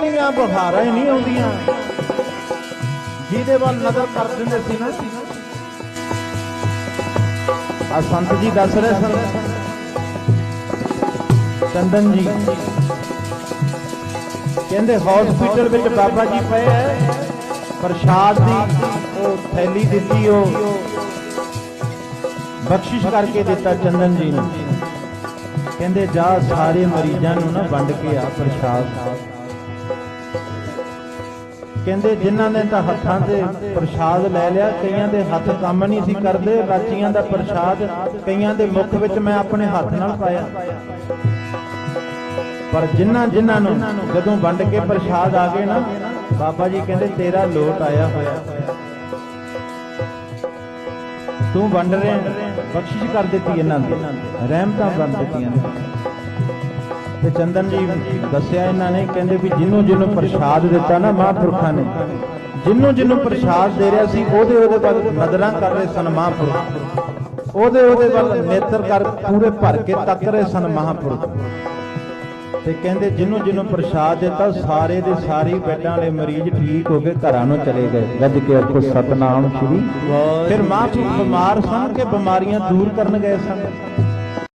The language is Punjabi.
ਦੀਆਂ ਬੁਹਾਰਾਂ ਹੀ ਨਹੀਂ ਆਉਂਦੀਆਂ। ਜਿਹਦੇ ਵੱਲ ਨਜ਼ਰ ਕਰ ਦਿੰਦੇ ਸੀ ਨਾ। ਆ ਸੰਤ ਜੀ ਦੱਸ ਰਹੇ ਸਨ। ਚੰਦਨ ਜੀ। ਕਹਿੰਦੇ ਹਸਪੀਟਲ ਵਿੱਚ ਬਾਬਾ ਜੀ ਪਏ ਐ ਪ੍ਰਸ਼ਾਦ ਦੀ ਉਹ ਥੈਲੀ ਦਿੱਤੀ, ਉਹ ਬਖਸ਼ਿਸ਼ ਕਰਕੇ ਦਿੱਤਾ ਚੰਦਨ ਜੀ ਨੂੰ। ਕਹਿੰਦੇ, ਜਾ ਸਾਰੇ ਮਰੀਜ਼ਾਂ ਨੂੰ ਨਾ ਵੰਡ ਕੇ ਆ ਪ੍ਰਸ਼ਾਦ। ਕਹਿੰਦੇ ਜਿਨ੍ਹਾਂ ਨੇ ਤਾਂ ਹੱਥਾਂ ਤੇ ਪ੍ਰਸ਼ਾਦ ਲੈ ਲਿਆ, ਕਈਆਂ ਦੇ ਹੱਥ ਕੰਮ ਨਹੀਂ ਸੀ ਕਰਦੇ ਰਾਚੀਆਂ ਦਾ ਪ੍ਰਸ਼ਾਦ ਕਈਆਂ ਦੇ ਮੁਖ ਵਿੱਚ ਮੈਂ ਆਪਣੇ ਹੱਥ ਨਾਲ ਪਾਇਆ। ਪਰ ਜਿਨ੍ਹਾਂ ਜਿਨ੍ਹਾਂ ਨੂੰ ਜਦੋਂ ਵੰਡ ਕੇ ਪ੍ਰਸ਼ਾਦ ਆ ਗਏ ਨਾ, ਬਾਬਾ ਜੀ ਕਹਿੰਦੇ ਤੇਰਾ ਲੋਟ ਆਇਆ ਹੋਇਆ। ਤੂੰ ਵੰਡ ਰਿਹਾ, ਬਖਸ਼ਿਸ਼ ਕਰ ਦਿੱਤੀ ਇਹਨਾਂ ਦੀ, ਰਹਿਮਤਾਂ ਬਣ ਦਿੱਤੀਆਂ ਨੇ। ਤੇ ਚੰਦਨ ਜੀ ਦੱਸਿਆ ਇਹਨਾਂ ਨੇ, ਕਹਿੰਦੇ ਵੀ ਜਿਹਨੂੰ ਜਿਹਨੂੰ ਪ੍ਰਸ਼ਾਦ ਦਿੱਤਾ ਨਾ ਮਹਾਂਪੁਰਖਾਂ ਨੇ, ਜਿਹਨੂੰ ਜਿਹਨੂੰ ਪ੍ਰਸ਼ਾਦ ਦੇ ਰਿਹਾ ਸੀ, ਉਹਦੇ ਉਹਦੇ ਵੱਲ ਨਜ਼ਰਾਂ ਕਰ ਰਹੇ ਸਨ ਮਹਾਂਪੁਰਖ। ਉਹਦੇ ਉਹਦੇ ਵੱਲ ਨੇਤਰ ਕਰ ਪੂਰੇ ਭਰ ਕੇ ਤੱਕ ਰਹੇ ਸਨ ਮਹਾਂਪੁਰਖ। ਤੇ ਕਹਿੰਦੇ ਜਿਹਨੂੰ ਜਿਹਨੂੰ ਪ੍ਰਸ਼ਾਦ ਦਿੱਤਾ, ਸਾਰੇ ਦੇ ਸਾਰੇ ਬੈੱਡਾਂ ਵਾਲੇ ਮਰੀਜ਼ ਠੀਕ ਹੋ ਕੇ ਘਰਾਂ ਨੂੰ ਚਲੇ ਗਏ। ਗੱਜ ਕੇ ਆਖੋ, ਸਤਨਾਮ ਸ਼੍ਰੀ। ਫਿਰ ਮਹਾਂਪੁਰਖ ਬਿਮਾਰ ਸਨ ਕਿ ਬਿਮਾਰੀਆਂ ਦੂਰ ਕਰਨ ਗਏ ਸਨ?